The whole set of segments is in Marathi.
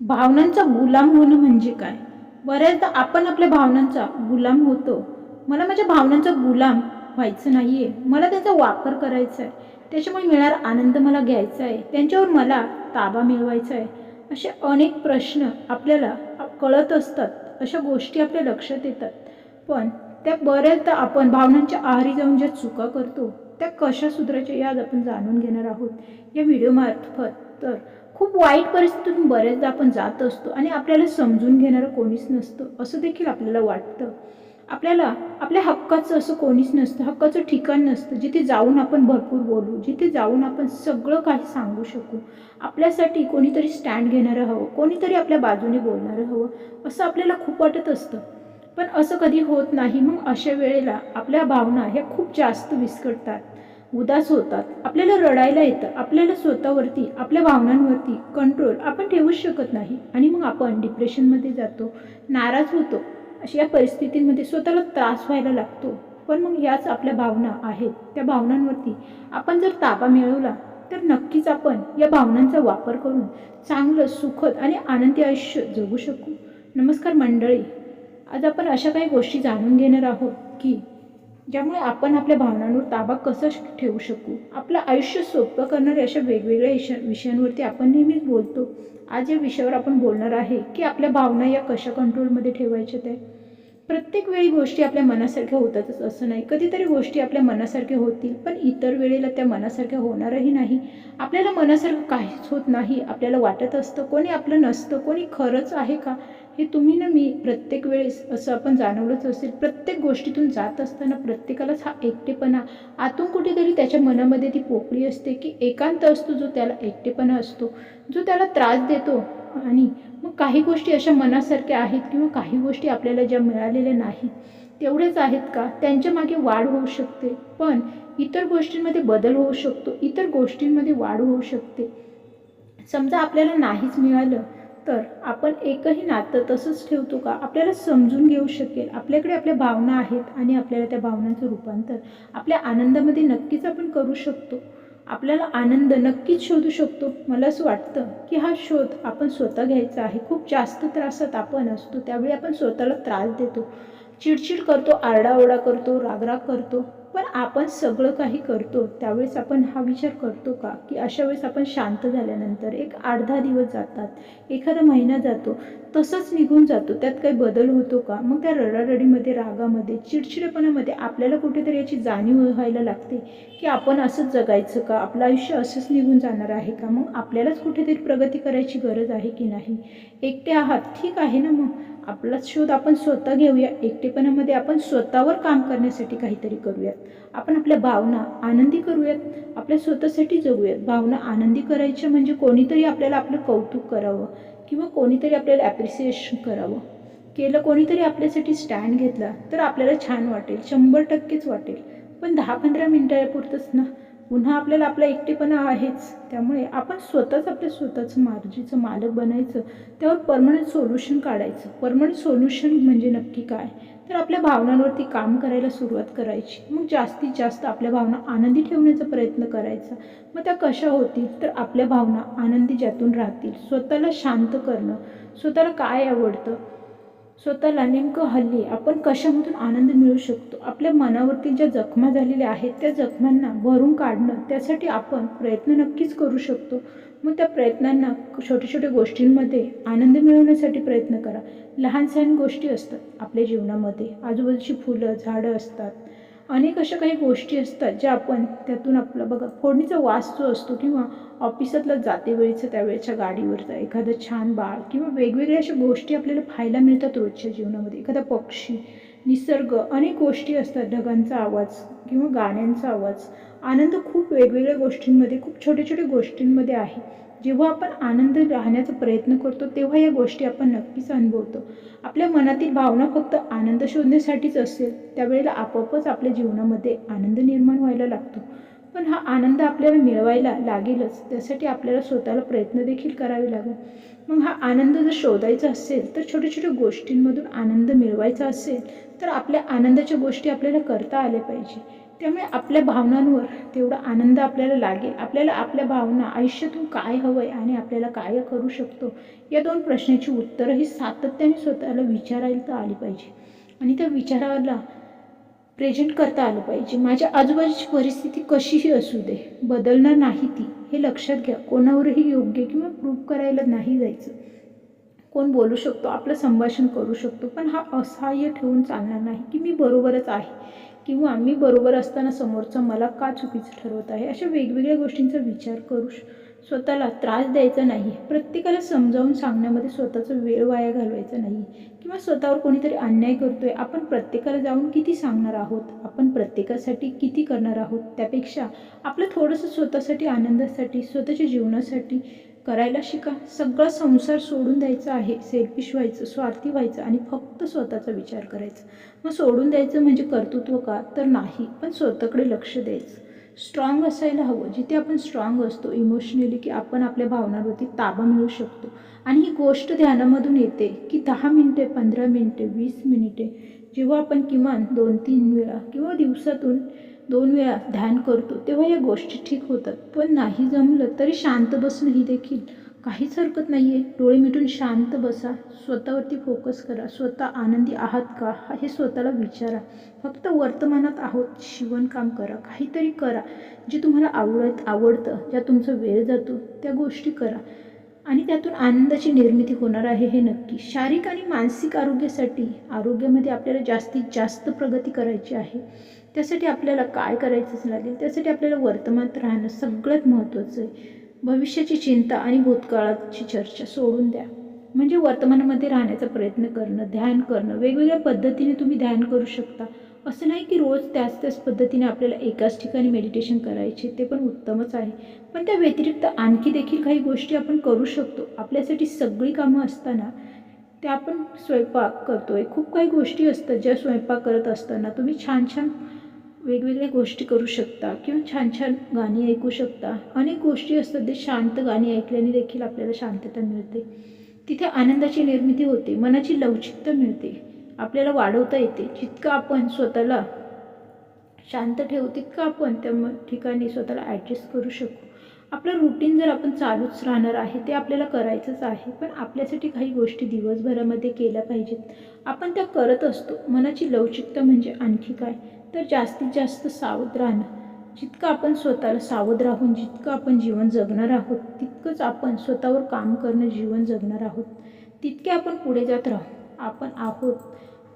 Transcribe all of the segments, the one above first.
भावनांचा गुलाम होणं म्हणजे काय? बऱ्याचदा आपण आपल्या भावनांचा गुलाम होतो. मला माझ्या भावनांचा गुलाम व्हायचं नाही आहे मला त्याचा वापर करायचा आहे त्याच्यामुळे मिळणारा आनंद मला घ्यायचा आहे त्यांच्यावर मला ताबा मिळवायचा आहे असे अनेक प्रश्न आपल्याला कळत असतात. अशा गोष्टी आपल्या लक्षात येतात. पण त्या बऱ्याचदा आपण भावनांच्या आहारी जाऊन ज्या चुका करतो त्या कशा सुधारायच्या याद आपण जाणून घेणार आहोत. या व्हिडिओमार्फत तर खूप वाईट परिस्थितीतून बऱ्याचदा आपण जात असतो आणि आपल्याला समजून घेणारं कोणीच नसतं. असं देखील आपल्याला वाटतं. आपल्याला आपल्या हक्काचं असं कोणीच नसतं. हक्काचं ठिकाण नसतं. जिथे जाऊन आपण भरपूर बोलू जिथे जाऊन आपण सगळं काही सांगू शकू. आपल्यासाठी कोणीतरी स्टँड घेणारं हवं कोणीतरी आपल्या बाजूने बोलणारं हवं असं आपल्याला खूप वाटत असतं. पण असं कधी होत नाही. मग अशा वेळेला आपल्या भावना ह्या खूप जास्त विस्कटतात. उदास होतात. आपल्याला रडायला येतं. आपल्याला स्वतःवरती आपल्या भावनांवरती कंट्रोल आपण ठेवूच शकत नाही. आणि मग आपण डिप्रेशनमध्ये जातो नाराज होतो. अशा या परिस्थितींमध्ये स्वतःला त्रास व्हायला लागतो. पण मग याच आपल्या भावना आहेत. त्या भावनांवरती आपण जर ताबा मिळवला तर नक्कीच आपण या भावनांचा वापर करून चांगलं सुखद आणि आनंदी आयुष्य जगू शकू. नमस्कार मंडळी. आज आपण अशा काही गोष्टी जाणून घेणार आहोत की ज्यामुळे आपण आपल्या भावनांवर ताबा कसा ठेवू शकू? आपलं आयुष्य सोपं करणाऱ्या अशा वेगवेगळ्या विषय विषयांवरती आपण नेहमीच बोलतो. आज या विषयावर आपण बोलणार आहे की आपल्या भावना या कशा कंट्रोलमध्ये ठेवायच्या त्या? प्रत्येक वेळी गोष्टी आपल्या मनासारख्या होतातच असं नाही. कधीतरी गोष्टी आपल्या मनासारख्या होतील पण इतर वेळेला त्या मनासारख्या होणारही नाही. आपल्याला मनासारखं काहीच होत नाही. आपल्याला वाटत असतं कोणी आपलं नसतं कोणी खरंच आहे का? हे तुम्ही ना मी प्रत्येक वेळेस असं आपण जाणवलंच असेल. प्रत्येक गोष्टीतून जात असताना प्रत्येकालाच हा एकटेपणा आतून कुठेतरी त्याच्या मनामध्ये ती पोकळी असते की एकांत असतो जो त्याला एकटेपणा असतो जो त्याला त्रास देतो आणि मग काही गोष्टी अशा मनासारख्या आहेत किंवा काही गोष्टी आपल्याला ज्या मिळालेल्या नाहीत तेवढेच आहेत का? त्यांच्या मागे वाढ होऊ शकते. पण इतर गोष्टींमध्ये बदल होऊ शकतो. इतर गोष्टींमध्ये वाढ होऊ शकते. समजा आपल्याला नाहीच मिळालं तर आपण एकही नातं तसंच ठेवतो का? आपल्याला समजून घेऊ शकेल. आपल्याकडे आपल्या भावना आहेत आणि आपल्याला त्या भावनांचं रूपांतर आपल्या आनंदामध्ये नक्कीच आपण करू शकतो. आपल्याला आनंद नक्कीच शोधू शकतो. मला असं वाटतं की हा शोध आपण स्वतः घ्यायचा आहे. खूप जास्त त्रासात आपण असतो. त्यावेळी आपण स्वतःला त्रास देतो. चिडचिड करतो आरडाओरडा करतो रागराग करतो. पण आपण सगळं काही करतो त्यावेळेस आपण हा विचार करतो का? की अशा वेळेस आपण शांत झाल्यानंतर एक अर्धा दिवस जातात एखादा महिना जातो तसंच निघून जातो. त्यात काही बदल होतो का? मग त्या रडारडीमध्ये रागामध्ये चिडचिडेपणामध्ये आपल्याला कुठेतरी याची जाणीव व्हायला लागते की आपण असंच जगायचं का? आपलं आयुष्य असंच निघून जाणार आहे का? मग आपल्यालाच कुठेतरी प्रगती करायची गरज आहे की नाही? एकटे आहात ठीक आहे ना मग? आपला शोध आपण स्वतः घेऊया. एकटेपणामध्ये आपण स्वतःवर काम करण्यासाठी काहीतरी करूयात. आपण आपल्या भावना आनंदी करूयात. आपल्या स्वतःसाठी जगूयात. भावना आनंदी करायच्या म्हणजे कोणीतरी आपल्याला आपलं कौतुक करावं किंवा कोणीतरी आपल्याला ॲप्रिसिएशन करावं. केलं कोणीतरी आपल्यासाठी स्टँड घेतला तर आपल्याला छान वाटेल. शंभर टक्केच वाटेल. पण दहा पंधरा मिनटापुरतंच ना? पुन्हा आपल्याला आपला एकटेपणा आहेच. त्यामुळे आपण स्वतःच आपल्या स्वतःचं मार्जीचं मालक बनायचं. त्यावर परमनंट सोल्युशन काढायचं. परमनंट सोल्युशन म्हणजे नक्की काय? तर आपल्या भावनांवरती काम करायला सुरुवात करायची. मग जास्तीत जास्त आपल्या भावना आनंदी ठेवण्याचा प्रयत्न करायचा. मग त्या कशा होतील? तर आपल्या भावना आनंदी ज्यातून राहतील. स्वतःला शांत करणं. स्वतःला काय आवडतं? स्वतःला नेमकं हल्ली आपण कशामधून आनंद मिळू शकतो? आपल्या मनावरती ज्या जखमा झालेल्या आहेत त्या जखमांना भरून काढणं त्यासाठी आपण प्रयत्न नक्कीच करू शकतो. मग त्या प्रयत्नांना छोट्या छोट्या गोष्टींमध्ये आनंद मिळवण्यासाठी प्रयत्न करा. लहान सहान गोष्टी असतात आपल्या जीवनामध्ये. आजूबाजूची फुलं झाडं असतात. अनेक अशा काही गोष्टी असतात ज्या आपण त्यातून आपलं बघा फोडणीचा वास जो असतो किंवा ऑफिसातला जाते वेळेचं त्यावेळेच्या गाडीवरचा एखादं छान बाळ किंवा वेगवेगळ्या अशा गोष्टी आपल्याला पाहायला मिळतात रोजच्या जीवनामध्ये. एखादा पक्षी निसर्ग अनेक गोष्टी असतात. ढगांचा आवाज किंवा गाण्यांचा आवाज. आनंद खूप वेगवेगळ्या गोष्टींमध्ये खूप छोट्या छोट्या गोष्टींमध्ये आहे. जेव्हा आपण आनंद राहण्याचा प्रयत्न करतो तेव्हा या गोष्टी आपण नक्कीच अनुभवतो. आपल्या मनातील भावना फक्त आनंद शोधण्यासाठीच असेल त्यावेळेला आपोआपच आपल्या जीवनामध्ये आनंद निर्माण व्हायला लागतो. पण हा आनंद आपल्याला मिळवायला लागेलच त्यासाठी आपल्याला स्वतःला प्रयत्न देखील करावे लागेल. मग हा आनंद जर शोधायचा असेल तर छोट्या छोट्या गोष्टींमधून आनंद मिळवायचा असेल तर आपल्या आनंदाच्या गोष्टी आपल्याला करता आल्या पाहिजे. त्यामुळे आपल्या भावनांवर तेवढा आनंद आपल्याला लागेल आपल्याला आपल्या भावना आयुष्यातून काय हवं आहे आणि आपल्याला काय करू शकतो या दोन प्रश्नाची उत्तरं ही सातत्याने स्वतःला विचारायला तर आली पाहिजे. आणि त्या विचाराला प्रेझेंट करता आलं पाहिजे. माझ्या आजूबाजूची परिस्थिती कशीही असू दे बदलणार नाही ती हे लक्षात घ्या. कोणावरही योग्य किंवा प्रूव्ह करायला नाही जायचं. कोण बोलू शकतो आपलं संभाषण करू शकतो पण हा असहाय्य ठेवून चालणार नाही की मी बरोबरच आहे. किंवा मी बरोबर असताना समोरचं मला का चुकीचं ठरवत आहे? अशा वेगवेगळ्या गोष्टींचा विचार करू स्वतःला त्रास द्यायचा नाही. प्रत्येकाला समजावून सांगण्यामध्ये स्वतःचा वेळ वाया घालवायचा नाही. किंवा स्वतःवर कोणीतरी अन्याय करतोय आपण प्रत्येकाला जाऊन किती सांगणार आहोत? आपण प्रत्येकासाठी किती करणार आहोत? त्यापेक्षा आपलं थोडंसं स्वतःसाठी आनंदासाठी स्वतःच्या जीवनासाठी करायला शिका. सगळा संसार सोडून द्यायचा आहे सेल्फिश व्हायचं स्वार्थी व्हायचं आणि फक्त स्वतःचा विचार करायचा. मग सोडून द्यायचं म्हणजे कर्तृत्व का? तर नाही पण स्वतःकडे लक्ष द्यायचं. स्ट्रॉंग असायला हवं. जिथे आपण स्ट्रॉंग असतो इमोशनली की आपण आपल्या भावनांवरती ताबा मिळू शकतो. आणि ही गोष्ट ध्यानामधून येते की दहा मिनटे पंधरा मिनटे वीस मिनिटे जेव्हा आपण किमान दोन तीन वेळा किंवा दिवसातून दोन वेळा ध्यान करतो तेव्हा या गोष्टी ठीक होतात. पण नाही जमलं तरी शांत बसणं ही देखील काहीच हरकत नाही आहे डोळे मिटून शांत बसा स्वतःवरती फोकस करा स्वतः आनंदी आहात का हे स्वतःला विचारा. फक्त वर्तमानात आहोत शिवणकाम करा काहीतरी करा. जे तुम्हाला आवडत आवडतं ज्या तुमचा वेळ जातो त्या गोष्टी करा. आणि त्यातून आनंदाची निर्मिती होणार आहे हे नक्की. शारीरिक आणि मानसिक आरोग्यासाठी आरोग्यामध्ये आपल्याला जास्तीत जास्त प्रगती करायची आहे. त्यासाठी आपल्याला काय करायचंच लागेल त्यासाठी आपल्याला वर्तमानात राहणं सगळ्यात महत्त्वाचं आहे. भविष्याची चिंता आणि भूतकाळाची चर्चा सोडून द्या. म्हणजे वर्तमानामध्ये राहण्याचा प्रयत्न करणं ध्यान करणं वेगवेगळ्या पद्धतीने तुम्ही ध्यान करू शकता. असं नाही की रोज त्याच त्याच पद्धतीने आपल्याला एकाच ठिकाणी मेडिटेशन करायचे ते पण उत्तमच आहे. पण त्या व्यतिरिक्त आणखी देखील काही गोष्टी आपण करू शकतो. आपल्यासाठी सगळी कामं असताना त्या आपण स्वयंपाक करतो आहे खूप काही गोष्टी असतात ज्या स्वयंपाक करत असताना तुम्ही छान छान वेगवेगळ्या गोष्टी करू शकता किंवा छान छान गाणी ऐकू शकता. अनेक गोष्टी असतात जे शांत गाणी ऐकल्याने देखील आपल्याला शांतता मिळते. तिथे आनंदाची निर्मिती होते मनाची लवचिकता मिळते आपल्याला वाढवता येते. जितकं आपण स्वतःला शांत ठेवू तितकं आपण त्या ठिकाणी स्वतःला ॲडजस्ट करू शकू. आपलं रुटीन जर आपण चालूच राहणार आहे ते आपल्याला करायचंच आहे पण आपल्यासाठी काही गोष्टी दिवसभरामध्ये केल्या पाहिजेत. आपण त्या करत असतो. मनाची लवचिकता म्हणजे आणखी काय? तर जास्तीत जास्त सावध राहणं. जितकं आपण स्वतःला सावध राहून जितकं आपण जीवन जगणार आहोत तितकंच आपण स्वतःवर काम करणं जीवन जगणार आहोत. तितके आपण पुढे जात राहू. आपण आहोत.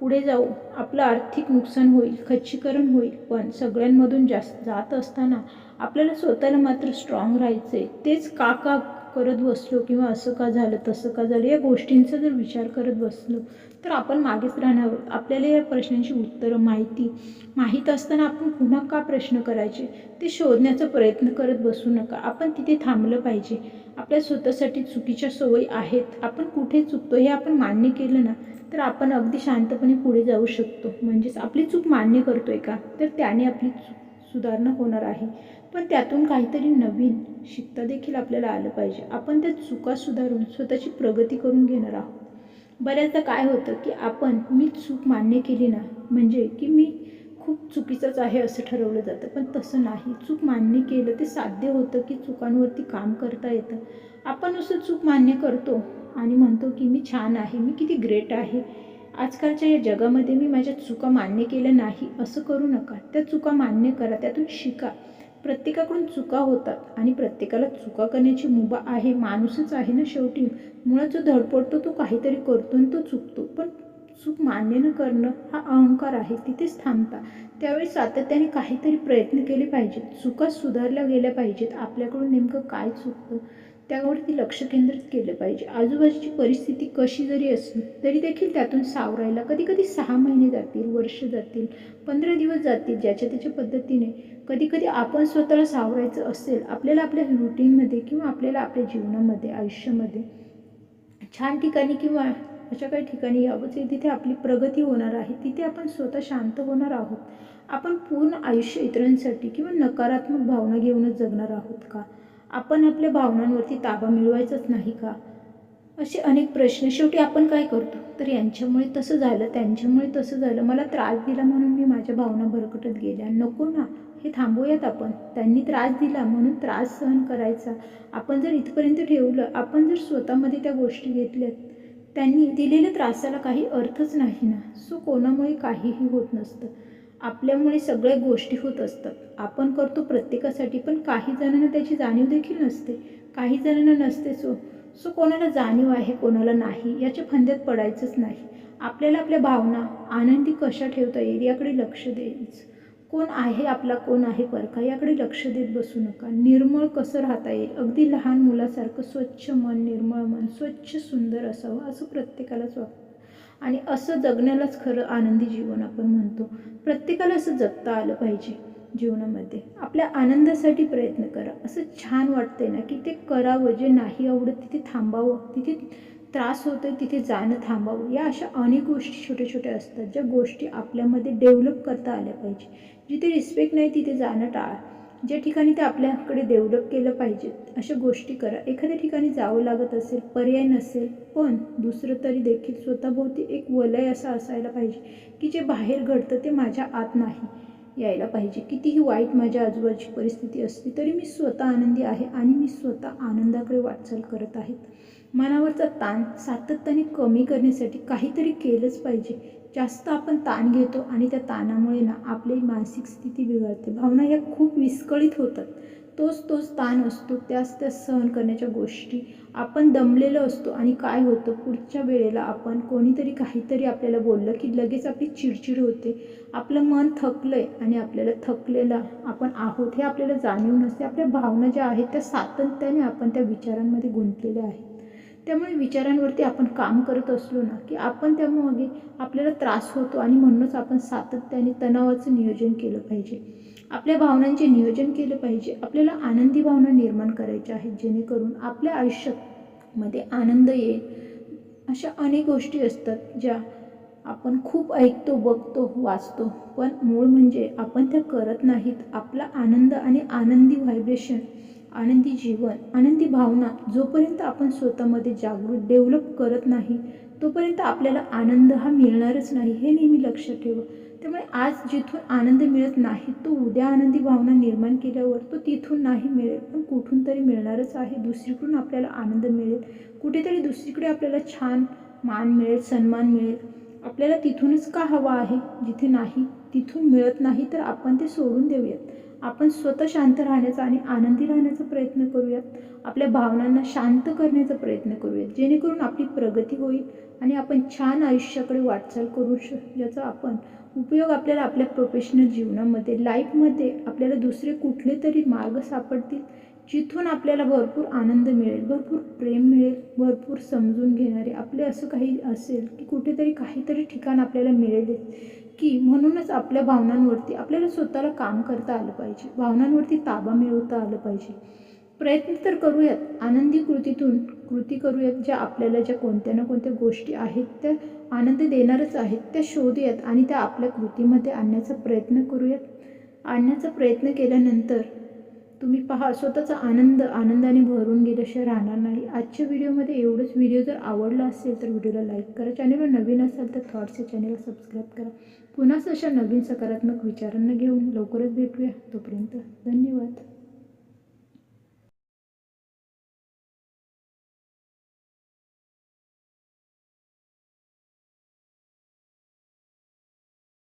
पुढे जाऊ. आपलं आर्थिक नुकसान होईल खच्चीकरण होईल पण सगळ्यांमधून जास्त जात असताना आपल्याला स्वतःला मात्र स्ट्रॉंग राहायचं आहे तेच का का करत बसलो किंवा असं का झालं तसं का झालं या गोष्टींचा जर विचार करत बसलो तर आपण मागेच राहणार आहोत. आपल्याला या प्रश्नांची उत्तरं माहिती माहीत असताना आपण पुन्हा का प्रश्न करायचे? ते शोधण्याचा प्रयत्न करत बसू नका. आपण तिथे थांबलं पाहिजे. आपल्या स्वतःसाठी चुकीच्या सवयी आहेत. आपण कुठे चुकतो हे आपण मान्य केलं ना तर आपण अगदी शांतपणे पुढे जाऊ शकतो. म्हणजेच आपली चूक मान्य करतोय का? तर त्याने आपली चूक सुधारणा होणार आहे. पण त्यातून काहीतरी नवीन शिकता देखील आपल्याला आलं पाहिजे. आपण त्या चुका सुधारून स्वतःची प्रगती करून घेणार आहोत. बऱ्याचदा काय होतं की आपण मी चूक मान्य केली ना म्हणजे की मी खूप चुकीचंच आहे असं ठरवलं जातं. पण तसं नाही. चूक मान्य केलं ते साध्य होतं की चुकांवरती काम करता येतं. आपण असं चूक मान्य करतो आणि म्हणतो की मी छान आहे मी किती ग्रेट आहे. आजकालच्या या जगामध्ये मी माझ्या चुका मान्य केल्या नाही असं करू नका. त्या चुका मान्य करा त्यातून शिका. प्रत्येकाकडून चुका होतात आणि प्रत्येकाला चुका करण्याची मुभा आहे माणूसच आहे ना शेवटी. मुळात जो धडपडतो तो काहीतरी करतो आणि तो चुकतो. पण चूक मान्य न करणं हा अहंकार आहे तिथेच थांबता. त्यावेळी सातत्याने काहीतरी प्रयत्न केले पाहिजेत. चुका सुधारल्या गेल्या पाहिजेत. आपल्याकडून नेमकं काय चुकतं? त्यावरती लक्ष केंद्रित केलं पाहिजे. आजूबाजूची परिस्थिती कशी जरी असली तरी देखील त्यातून सावरायला कधी कधी सहा महिने जातील वर्ष जातील पंधरा दिवस जातील ज्याच्या त्याच्या पद्धतीने कधी कधी आपण स्वतःला सावरायचं असेल आपल्याला आपल्या रुटीनमध्ये किंवा आपल्याला आपल्या जीवनामध्ये आयुष्यामध्ये छान ठिकाणी किंवा अशा काही ठिकाणी यावंच आहे तिथे आपली प्रगती होणार आहे तिथे आपण स्वतः शांत होणार आहोत. आपण पूर्ण आयुष्य इतरांसाठी किंवा नकारात्मक भावना घेऊनच जगणार आहोत का? आपण आपल्या भावनांवरती ताबा मिळवायचाच नाही का? असे अनेक प्रश्न शेवटी आपण काय करतो? तर यांच्यामुळे तसं झालं त्यांच्यामुळे तसं झालं. मला त्रास दिला म्हणून मी माझ्या भावना भरकटत गेल्या नको ना हे थांबूयात आपण. त्यांनी त्रास दिला म्हणून त्रास सहन करायचा. आपण जर इथपर्यंत ठेवलं आपण जर स्वतःमध्ये त्या गोष्टी घेतल्यात त्यांनी दिलेल्या त्रासाला काही अर्थच नाही ना. सो कोणामुळे काहीही होत नसतं. आपल्यामुळे सगळ्या गोष्टी होत असतात. आपण करतो प्रत्येकासाठी पण काही जणांना त्याची जाणीव देखील नसते. काही जणांना नसते सो सो कोणाला जाणीव आहे कोणाला नाही याच्या फंद्यात पडायचंच नाही. आपल्याला आपल्या भावना आनंदी कशा ठेवता येईल याकडे लक्ष द्यायचं कोण आहे आपला कोण आहे परका याकडे लक्ष देत बसू नका. निर्मळ कसं राहता येईल? अगदी लहान मुलासारखं स्वच्छ मन निर्मळ मन स्वच्छ सुंदर असावं असं प्रत्येकालाच वाटतं. आणि असं जगण्यालाच खरं आनंदी जीवन आपण म्हणतो. प्रत्येकाला असं जगता आलं पाहिजे जीवनामध्ये. आपल्या आनंदासाठी प्रयत्न करा. असं छान वाटतंय ना की ते करावं जे नाही आवडत तिथे थांबावं तिथे त्रास होतोय तिथे जाणं थांबावं. या अशा अनेक गोष्टी छोट्या छोट्या असतात ज्या गोष्टी आपल्यामध्ये डेव्हलप करता आल्या पाहिजे. जिथे रिस्पेक्ट नाही तिथे जाणं टाळा. ज्या ठिकाणी ते आपल्याकडे डेव्हलप केलं पाहिजे अशा गोष्टी करा. एखाद्या ठिकाणी जावं लागत असेल पर्याय नसेल पण दुसरं तरी देखील स्वतःभोवती एक वलय असं असायला पाहिजे की जे बाहेर घडतं ते माझ्या आत नाही यायला पाहिजे. कितीही वाईट माझ्या आजूबाजूची परिस्थिती असली तरी मी स्वतः आनंदी आहे आणि मी स्वतः आनंदाकडे वाटचाल करत आहेत मनावरचा ताण सातत्याने कमी करण्यासाठी काहीतरी केलंच पाहिजे जास्त आपण ताण घेतो आणि त्या ताणामुळे ना आपली मानसिक स्थिती बिघडते. भावना ह्या खूप विस्कळीत होतात. तोच तोच ताण असतो त्याच त्या सहन करण्याच्या गोष्टी आपण दमलेलो असतो आणि काय होतं? पुढच्या वेळेला आपण कोणीतरी काहीतरी आपल्याला बोललं की लगेच आपली चिडचिड होते. आपलं मन थकलं आहे आणि आपल्याला थकलेलं आपण आहोत हे आपल्याला जाणीव नसते. आपल्या भावना ज्या आहेत त्या सातत्याने आपण त्या विचारांमध्ये गुंतलेल्या आहेत. त्यामुळे विचारांवरती आपण काम करत असलो ना की आपण त्यामागे आपल्याला त्रास होतो आणि म्हणूनच आपण सातत्याने तणावाचं नियोजन केलं पाहिजे. आपल्या भावनांचे नियोजन केलं पाहिजे. आपल्याला आनंदी भावना निर्माण करायच्या आहेत जेणेकरून आपल्या आयुष्यामध्ये आनंद येईल. अशा अनेक गोष्टी असतात ज्या आपण खूप ऐकतो बघतो वाचतो. पण मूळ म्हणजे आपण त्या करत नाहीत. आपला आनंद आणि आनंदी व्हायब्रेशन आनंदी जीवन आनंदी भावना जोपर्यंत आपण स्वतःमध्ये जागृत डेव्हलप करत नाही तोपर्यंत आपल्याला आनंद हा मिळणारच नाही हे नेहमी लक्षात ठेवा. त्यामुळे आज जिथून आनंद मिळत नाही तो उद्या आनंदी भावना निर्माण केल्यावर तो तिथून नाही मिळेल पण कुठून तरी मिळणारच आहे. दुसरीकडून आपल्याला आनंद मिळेल. कुठेतरी दुसरीकडे आपल्याला छान मान मिळेल सन्मान मिळेल. आपल्याला तिथूनच का हवा आहे? जिथे नाही तिथून मिळत नाही तर आपण ते सोडून देऊयात. आपण स्वतः शांत राहण्याचा आणि आनंदी राहण्याचा प्रयत्न करूयात. आपल्या भावनांना शांत करण्याचा प्रयत्न करूयात. जेणेकरून आपली प्रगती होईल आणि आपण छान आयुष्याकडे वाटचाल करू श ज्याचा आपण उपयोग आपल्याला आपल्या प्रोफेशनल जीवनामध्ये लाईफमध्ये आपल्याला दुसरे कुठले तरी मार्ग सापडतील जिथून आपल्याला भरपूर आनंद मिळेल भरपूर प्रेम मिळेल भरपूर समजून घेणारे आपले असं काही असेल की कुठेतरी काहीतरी ठिकाण आपल्याला मिळेल. की म्हणूनच आपल्या भावनांवरती आपल्याला स्वतःला काम करता आलं पाहिजे. भावनांवरती ताबा मिळवता आलं पाहिजे. प्रयत्न तर करूयात. आनंदी कृतीतून कृती करूयात. ज्या आपल्याला ज्या कोणत्या ना कोणत्या गोष्टी आहेत त्या आनंद देणारच आहेत त्या शोधूयात आणि त्या आपल्या कृतीमध्ये आणण्याचा प्रयत्न करूयात. आणण्याचा प्रयत्न केल्यानंतर तुम्ही पहा स्वतःचा आनंद आनंदाने भरून गेल्याशिवाय राहणार नाही. आजच्या व्हिडिओमध्ये एवढंच. व्हिडिओ जर आवडला असेल तर व्हिडिओला लाईक करा. चॅनलवर नवीन असाल तर थॉट्स या चॅनलला सबस्क्राईब करा. पुन्हाच अशा नवीन सकारात्मक विचारांना घेऊन लवकरच भेटूया. तोपर्यंत धन्यवाद.